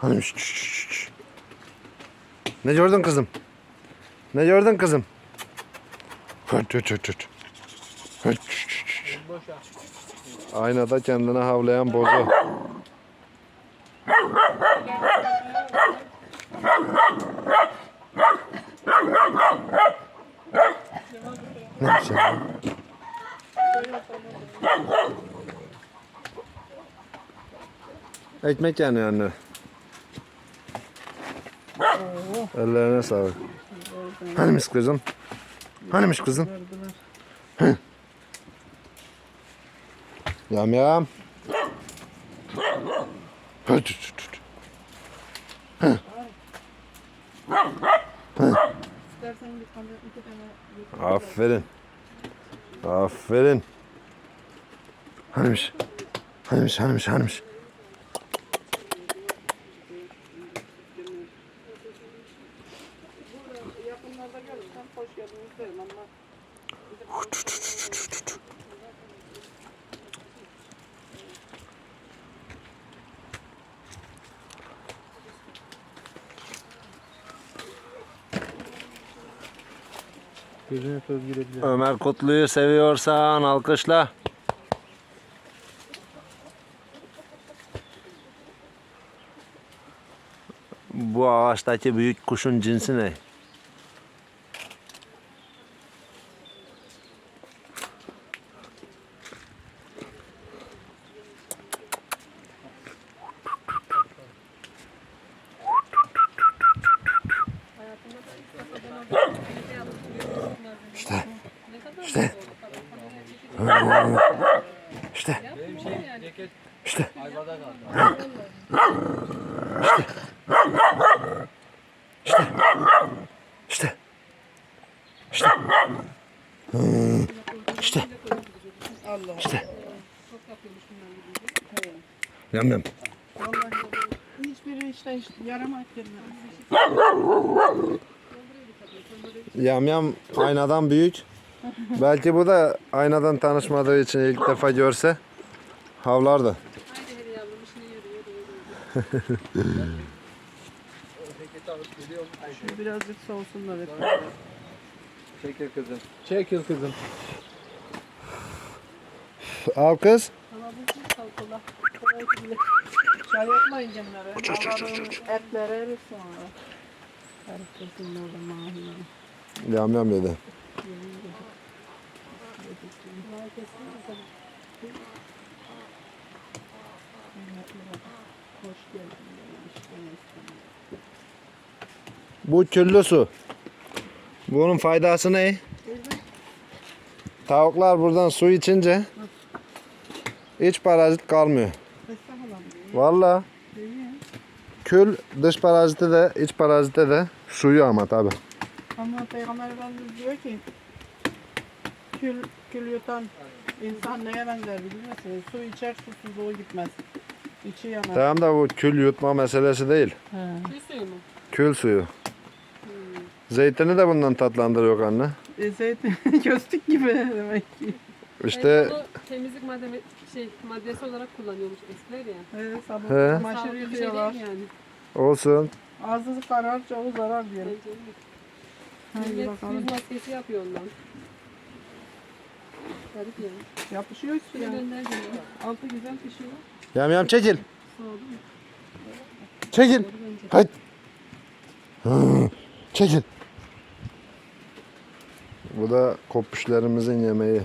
Hanım. Ne gördün kızım? Ne gördün kızım? Hıt, hıt, hıt, hıt. Hıt. Aynada kendine havlayan bozu. Ne biçim? Ekmek yanıyor anne. Ellerine sağlık. Hanimiş kızım? Hanimiş kızım? Yam yam. Aferin. Aferin. Hanimiş. Hanimiş, hanimiş, hanimiş. Gözüne söz girebilir. Ömer Kutlu'yu seviyorsan alkışla. Bu ağaçtaki büyük kuşun cinsi ne? İşte. İşte. İşte. İşte. Hmm. İşte. İşte. Yam yam. hiçbiri işte yaramaz. Yam yam aynadan büyük. Belki bu da aynadan tanışmadığı için ilk defa görse havlardı. Şu birazcık soğusun da hep. Çekil kızım. Çekil kızım. Al kız. Çay yapmayın canları. Allah'ın etleri erir sonra. Herkesin orada mahallede. Yam yam yedi. Bu küllü su. Bunun faydası ne? Tavuklar buradan su içince hiç parazit kalmıyor. Valla kül dış parazite de iç parazite de suyu ama tabi. Ama Peygamber Efendimiz diyor ki kül, kül yutan insan neye benzer biliyor musunuz? Su içer susuz o gitmez. İçi yanar. Tamam da bu kül yutma meselesi değil. He. Kül suyu. Zeytini de bundan tatlandırıyor anne. E, zeytin köstük gibi demek ki. İşte onu temizlik malzeme şey maddesi olarak kullanıyormuş eskiler ya. Evet, sabun He. çamaşır şey yıkıyorlar. değil yani. olsun. Ağzı karar çoğu zarar diyelim. Bence. Hadi Millet bakalım. yüz maskesi yapıyor ondan. Garip yani. Yapışıyor üstüne. gönder diyor. Altı güzel pişiyor. Yam yam çekil. Soğudu mu? Çekil. Hı, Çekil. Bu da kopuşlarımızın yemeği.